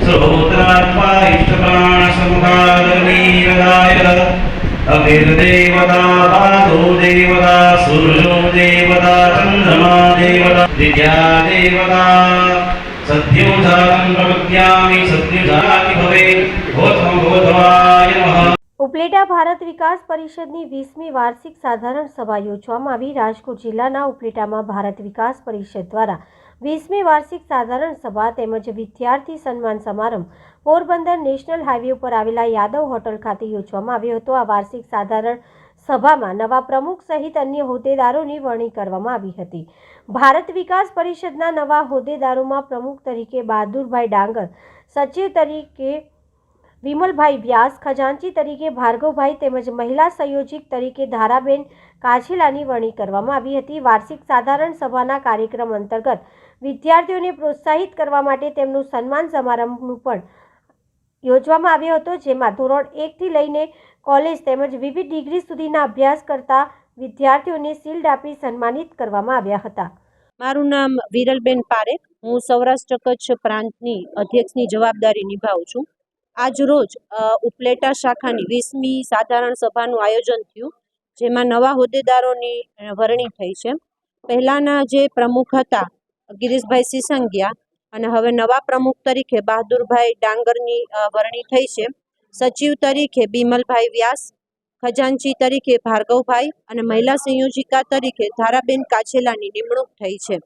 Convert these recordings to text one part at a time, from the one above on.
सर्वात्मा इष्टप्राणसमुखादनीरदाय अभिर्देवता पादो देवता सूर्यो देवता चन्द्रमा देवता विद्या देवता सद्योजातं प्रपद्यामि सद्योजाति भवेत् भूत्वं भूतवाय नमः ઉપલેટા ભારત વિકાસ પરિષદની વીસમી વાર્ષિક સાધારણ સભા યોજવામાં આવી રાજકોટ જિલ્લાના ઉપલેટામાં ભારત વિકાસ પરિષદ દ્વારા વીસમી વાર્ષિક સાધારણ સભા તેમજ વિદ્યાર્થી સન્માન સમારંભ પોરબંદર નેશનલ હાઈવે ઉપર આવેલા યાદવ હોટલ ખાતે યોજવામાં આવ્યો હતો. આ વાર્ષિક સાધારણ સભામાં નવા પ્રમુખ સહિત અન્ય હોદ્દેદારોની વરણી કરવામાં આવી હતી. ભારત વિકાસ પરિષદના નવા હોદ્દેદારોમાં પ્રમુખ તરીકે બહાદુરભાઈ ડાંગર, સચિવ તરીકે વિમલભાઈ વ્યાસ, ખજાનચી તરીકે ભાર્ગવભાઈ તેમજ મહિલા સંયોજક તરીકે ધારાબેન કાછેલાની વરણી કરવામાં આવી હતી. વાર્ષિક સાધારણ સભાના કાર્યક્રમ અંતર્ગત વિદ્યાર્થીઓને પ્રોત્સાહિત કરવા માટે તેમનું સન્માન સમારંભનું પણ યોજવામાં આવ્યો હતો, જેમાં ધોરણ એકથી લઈને કોલેજ તેમજ વિવિધ ડિગ્રી સુધીના અભ્યાસ કરતા વિદ્યાર્થીઓને શિલ્ડ આપી સન્માનિત કરવામાં આવ્યા હતા. મારું નામ વિરલબેન પારેખ, હું સૌરાષ્ટ્ર કચ્છ પ્રાંતની અધ્યક્ષની જવાબદારી નિભાવું છું. આજ રોજ ઉપલેટા શાખાની વીસમી સાધારણ સભાનું આયોજન થયું, જેમાં નવા હોદ્દેદારોની વરણી થઈ છે. પહેલાંના જે પ્રમુખ હતા ગિરીશભાઈ સિસંગિયા અને હવે નવા પ્રમુખ તરીકે બહાદુરભાઈ ડાંગરની વરણી થઈ છે. સચિવ તરીકે બિમલભાઈ વ્યાસ, ખજાનચી તરીકે ભાર્ગવભાઈ અને મહિલા સંયોજિકા તરીકે ધારાબેન કાછેલાની નિમણૂક થઈ છે.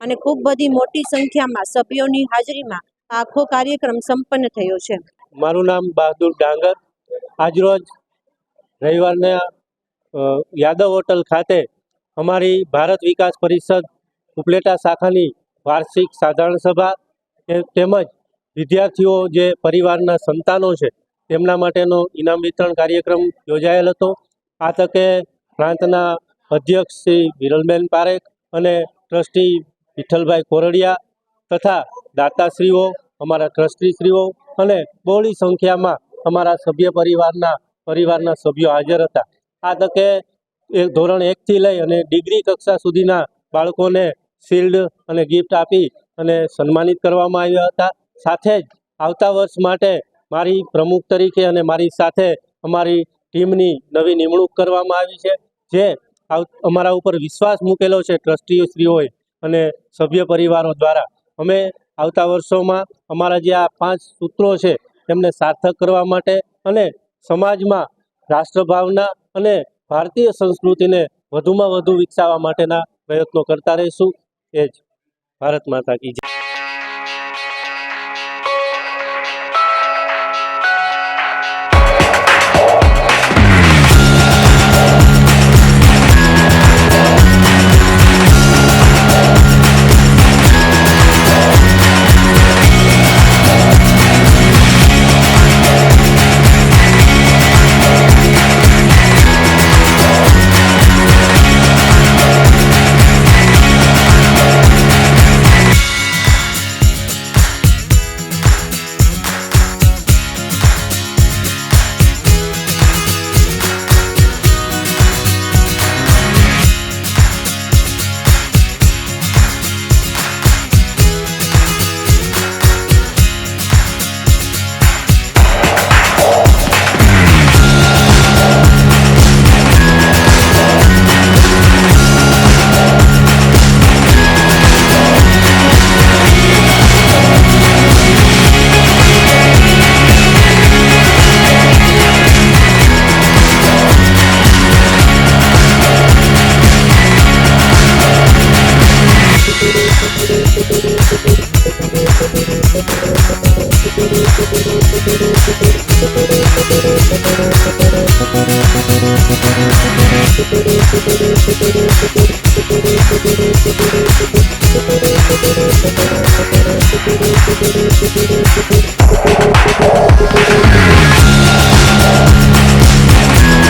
અને ખૂબ બધી મોટી સંખ્યામાં સભ્યોની હાજરીમાં આખો કાર્યક્રમ સંપન્ન થયો છે. મારું નામ બહાદુર ડાંગર. આજરોજ રવિવારના યાદવ હોટલ ખાતે અમારી ભારત વિકાસ પરિષદ ઉપલેટા શાખાની વાર્ષિક સાધારણ સભા તેમજ વિદ્યાર્થીઓ જે પરિવારના સંતાનો છે, તેમના માટેનો ઇનામ વિતરણ કાર્યક્રમ યોજાયેલ હતો. આ તકે પ્રાંતના અધ્યક્ષ શ્રી વિરલબેન પારેખ અને ટ્રસ્ટી વિઠ્ઠલભાઈ કોરડિયા તથા દાતાશ્રીઓ, અમારા ટ્રસ્ટીશ્રીઓ અને બહોળી સંખ્યામાં અમારા સભ્ય પરિવારના પરિવારના સભ્યો હાજર હતા. આ તકે ધોરણ એકથી લઈ અને ડિગ્રી કક્ષા સુધીના બાળકોને શિલ્ડ અને ગિફ્ટ આપી અને સન્માનિત કરવામાં આવ્યા હતા. સાથે જ આવતા વર્ષ માટે મારી પ્રમુખ તરીકે અને મારી સાથે અમારી ટીમની નવી નિમણૂક કરવામાં આવી છે. જે અમારા ઉપર વિશ્વાસ મૂકેલો છે ટ્રસ્ટીઓશ્રીઓએ અને સભ્ય પરિવારો દ્વારા. અમે આવતા વર્ષોમાં અમારા જે આ પાંચ સૂત્રો છે તેમને સાર્થક કરવા માટે અને સમાજમાં રાષ્ટ્રભાવના અને ભારતીય સંસ્કૃતિને વધુમાં વધુ વિકસાવવા માટેના પ્રયત્નો કરતા રહીશું. એ જ. ભારત માતા કી જય.